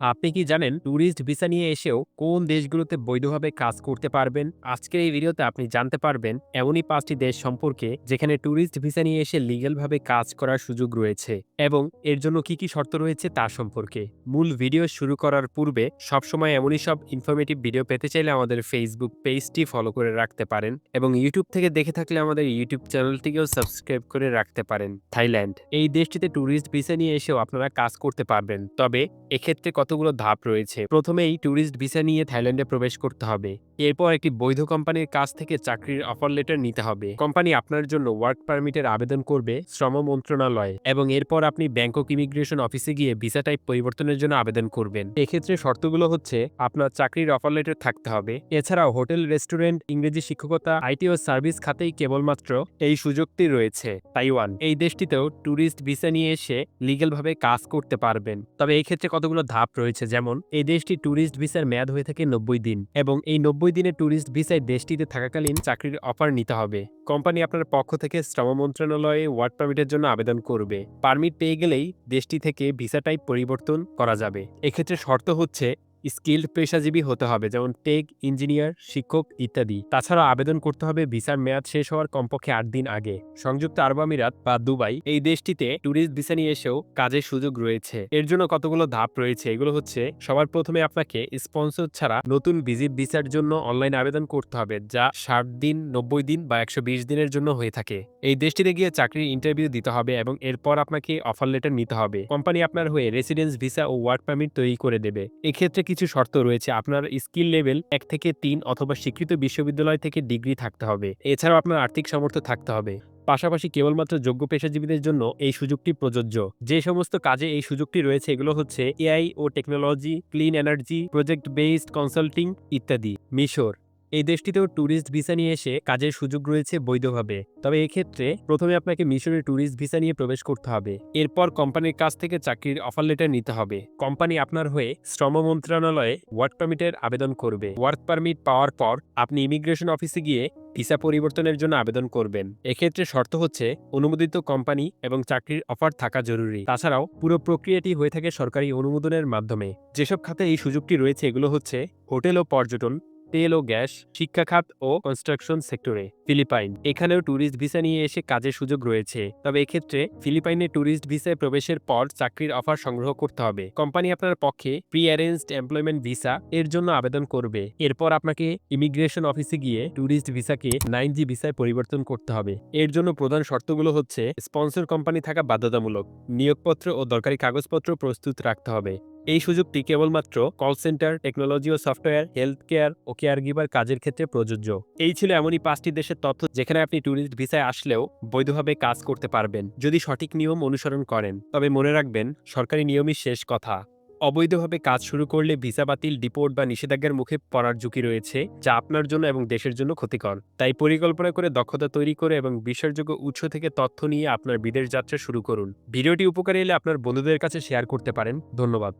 আপনি কি জানেন ট্যুরিস্ট ভিসা নিয়ে এসেও কোন দেশগুলোতে বৈধভাবে কাজ করতে পারবেন? আজকের এই ভিডিওতে আপনি জানতে পারবেন এমনই পাঁচটি দেশ সম্পর্কে যেখানে ট্যুরিস্ট ভিসা নিয়ে এসে লিগ্যালভাবে কাজ করার সুযোগ রয়েছে এবং এর জন্য কি কি শর্ত রয়েছে তা সম্পর্কে। মূল ভিডিও শুরু করার পূর্বে সবসময় এমনই সব ইনফরমেটিভ ভিডিও পেতে চাইলে আমাদের ফেসবুক পেজটি ফলো করে রাখতে পারেন এবং ইউটিউব থেকে দেখে থাকলে আমাদের ইউটিউব চ্যানেলটিকেও সাবস্ক্রাইব করে রাখতে পারেন। থাইল্যান্ড, এই দেশটিতে ট্যুরিস্ট ভিসা নিয়ে এসেও আপনারা কাজ করতে পারবেন। তবে এক্ষেত্রে কতগুলো ধাপ রয়েছে? প্রথমেই ট্যুরিস্ট ভিসা নিয়ে থাইল্যান্ডে প্রবেশ করতে হবে। এরপর একটি বৈধ কোম্পানির কাছ থেকে চাকরির অফার লেটার নিতে হবে। কোম্পানি আপনার জন্য ওয়ার্ক পারমিটের আবেদন করবে শ্রম মন্ত্রণালয়ে এবং এরপর আপনি ব্যাংকক ইমিগ্রেশন অফিসে গিয়ে ভিসা টাইপ পরিবর্তনের জন্য আবেদন করবেন। এক্ষেত্রে শর্তগুলো হচ্ছে, আপনার চাকরির অফার লেটার থাকতে হবে। এছাড়াও হোটেল রেস্টুরেন্ট ইংরেজি শিক্ষকতা, আইটি ও সার্ভিস খাতেই কেবলমাত্র এই সুযোগটি রয়েছে, তাইওয়ান। এই দেশটিতেও ট্যুরিস্ট ভিসা নিয়ে এসে লিগ্যালভাবে কাজ করতে পারবেন। তবে এই ক্ষেত্রে কতগুলো ধাপ রয়েছে, যেমন, এই দেশটি ট্যুরিস্ট ভিসার মেয়াদ হয়ে থাকে নব্বই দিন এবং এই নব্বই দিনে ট্যুরিস্ট ভিসায় দেশটিতে থাকাকালীন চাকরির অফার নিতে হবে। কোম্পানি আপনার পক্ষ থেকে শ্রম মন্ত্রণালয়ে ওয়ার্ক পারমিটের জন্য আবেদন করবে। পারমিট পেয়ে গেলেই দেশটি থেকে ভিসা টাইপ পরিবর্তন করা যাবে। এক্ষেত্রে শর্ত হচ্ছে স্কিল্ড পেশাজীবী হতে হবে, যেমন টেক, ইঞ্জিনিয়ার, শিক্ষক ইত্যাদি। তাছাড়া আবেদন করতে হবে, ভিসার মেয়াদ শেষ হওয়ার কমপক্ষে আট দিন আগে। সংযুক্ত আরব আমিরাত বা দুবাই, এই দেশটিতে ট্যুরিস্ট ভিসা নিয়ে এসেও কাজের সুযোগ রয়েছে। এর জন্য কতগুলো ধাপ রয়েছে? এগুলো হচ্ছে, সবার প্রথমে আপনাকে স্পন্সর ছাড়া নতুন ভিজিট ভিসার জন্য অনলাইন আবেদন করতে হবে, যা ষাট দিন, নব্বই দিন বা একশো বিশ দিনের জন্য হয়ে থাকে। এই দেশটিতে গিয়ে চাকরির ইন্টারভিউ দিতে হবে এবং এরপর আপনাকে অফার লেটার নিতে হবে। কোম্পানি আপনার হয়ে রেসিডেন্স ভিসা ও ওয়ার্ক পারমিট তৈরি করে দেবে। এক্ষেত্রে কিছু শর্ত রয়েছে। আপনার স্কিল লেভেল এক থেকে তিন অথবা স্বীকৃত বিশ্ববিদ্যালয় থেকে ডিগ্রি থাকতে হবে। এছাড়াও আপনার আর্থিক সামর্থ্য থাকতে হবে। পাশাপাশি কেবলমাত্র যোগ্য পেশাজীবীদের জন্য এই সুযোগটি প্রযোজ্য। যে সমস্ত কাজে এই সুযোগটি রয়েছে এগুলো হচ্ছে এআই ও technology, clean energy project based consulting ইত্যাদি। মিশর এই দেশটিতেও ট্যুরিস্ট ভিসা নিয়ে এসে কাজের সুযোগ রয়েছে বৈধভাবে। তবে এক্ষেত্রে প্রথমে আপনাকে মিশরের ট্যুরিস্ট ভিসা নিয়ে প্রবেশ করতে হবে। এরপর কোম্পানির কাছ থেকে চাকরির অফার লেটার নিতে হবে। কোম্পানি আপনার হয়ে শ্রম মন্ত্রণালয়ে ওয়ার্ক পারমিটের আবেদন করবে। ওয়ার্ক পারমিট পাওয়ার পর আপনি ইমিগ্রেশন অফিসে গিয়ে ভিসা পরিবর্তনের জন্য আবেদন করবেন। এক্ষেত্রে শর্ত হচ্ছে অনুমোদিত কোম্পানি এবং চাকরির অফার থাকা জরুরি। তাছাড়াও পুরো প্রক্রিয়াটি হয়ে থাকে সরকারি অনুমোদনের মাধ্যমে। যেসব খাতে এই সুযোগটি রয়েছে এগুলো হচ্ছে হোটেল ও পর্যটন তেল ও গ্যাস শিক্ষা খাত ও কনস্ট্রাকশন সেক্টরে ফিলিপাইন। এখানেও ট্যুরিস্ট ভিসা নিয়ে এসে কাজের সুযোগ রয়েছে। তবে এক্ষেত্রে ফিলিপাইনে ট্যুরিস্ট ভিসায় প্রবেশের পর চাকরির অফার সংগ্রহ করতে হবে। কোম্পানি আপনার পক্ষে প্রি অ্যারেঞ্জড এমপ্লয়মেন্ট ভিসা এর জন্য আবেদন করবে। এরপর আপনাকে ইমিগ্রেশন অফিসে গিয়ে ট্যুরিস্ট ভিসাকে নাইন জি ভিসায় পরিবর্তন করতে হবে। এর জন্য প্রধান শর্তগুলো হচ্ছে স্পন্সর কোম্পানি থাকা বাধ্যতামূলক, নিয়োগপত্র ও দরকারি কাগজপত্র প্রস্তুত রাখতে হবে। এই সুযোগটি কেবলমাত্র কল সেন্টার টেকনোলজি ও সফটওয়্যার হেলথ কেয়ার ও কেয়ার গিভার কাজের ক্ষেত্রে প্রযোজ্য। এই ছিল এমনই পাঁচটি দেশের তথ্য যেখানে আপনি ট্যুরিস্ট ভিসায় আসলেও বৈধভাবে কাজ করতে পারবেন, যদি সঠিক নিয়ম অনুসরণ করেন। তবে মনে রাখবেন, সরকারি নিয়মই শেষ কথা। অবৈধভাবে কাজ শুরু করলে ভিসা বাতিল ডিপোর্ট বা নিষেধাজ্ঞার মুখে পড়ার ঝুঁকি রয়েছে, যা আপনার জন্য এবং দেশের জন্য ক্ষতিকর। তাই পরিকল্পনা করে দক্ষতা তৈরি করে এবং বিশ্বাসযোগ্য উৎস থেকে তথ্য নিয়ে আপনার বিদেশ যাত্রা শুরু করুন। ভিডিওটি উপকারী এলে আপনার বন্ধুদের কাছে শেয়ার করতে পারেন। ধন্যবাদ।